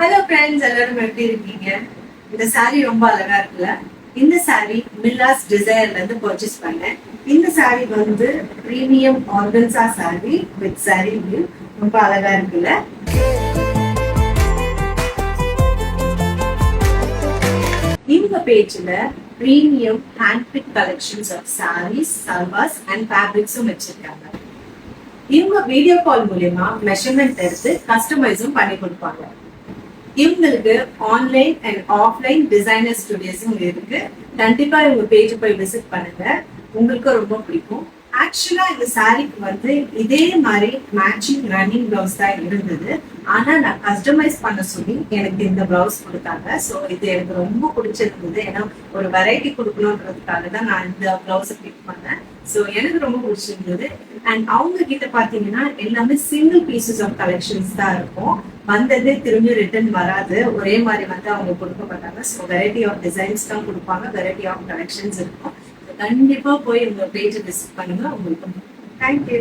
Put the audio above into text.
Hello friends எல்லாரும் எப்படி இருக்கீங்க? இந்த saree ரொம்ப அழகா இருக்குல்ல? இந்த saree மில்லாஸ் டிசைர்ல இருந்து பர்ச்சேஸ் பண்ணேன். இந்த saree வந்து premium organza saree with saree ரொம்ப அழகா இருக்குல்ல? இந்த பேஜ்ல premium handpick collections of sarees salwars and ஃபேப்ரிக்ஸும் வச்சிருக்காங்க. இவங்க வீடியோ கால் மூலயமா மெஷர்மெண்ட் எடுத்து கஸ்டமைஸும் பண்ணி கொடுப்பாங்க. இவங்களுக்கு ஆன்லைன் அண்ட் ஆஃப்லைன் டிசைனர் ஸ்டுடியோஸும் இருக்கு. கண்டிப்பா இவங்க பேஜ் போய் விசிட் பண்ணுங்க. உங்களுக்கு ரொம்ப பிடிக்கும். ஆக்சுவலா இந்த சாரிக்கு வந்து இதே மாதிரி மேட்சிங் ரன்னிங் பிளவுஸ் தான் இருந்தது. ஆனா நான் கஸ்டமைஸ் பண்ண சொல்லி எனக்கு இந்த பிளவுஸ் கொடுத்தாங்க. ஸோ இது எனக்கு ரொம்ப பிடிச்சிருந்தது. ஏன்னா ஒரு வெரைட்டி கொடுக்கணுன்றதுக்காக தான் நான் இந்த பிளவுஸை பிக் பண்ணேன். ஸோ எனக்கு ரொம்ப பிடிச்சிருந்தது. அண்ட் அவங்க கிட்ட பார்த்தீங்கன்னா எல்லாமே சிங்கிள் பீசஸ் ஆஃப் கலெக்ஷன்ஸ் தான் இருக்கும். வந்தது திரும்பி ரிட்டர்ன் வராது. ஒரே மாதிரி வந்து அவங்க கொடுக்க மாட்டாங்க ஸோ வெரைட்டி ஆஃப் டிசைன்ஸ் தான் கொடுப்பாங்க. வெரைட்டி ஆஃப் கலெக்ஷன்ஸ் இருக்கும். கண்டிப்பாக போய் உங்கள் பேஜை விசிட் பண்ணுங்க. உங்களுக்கு தேங்க்யூ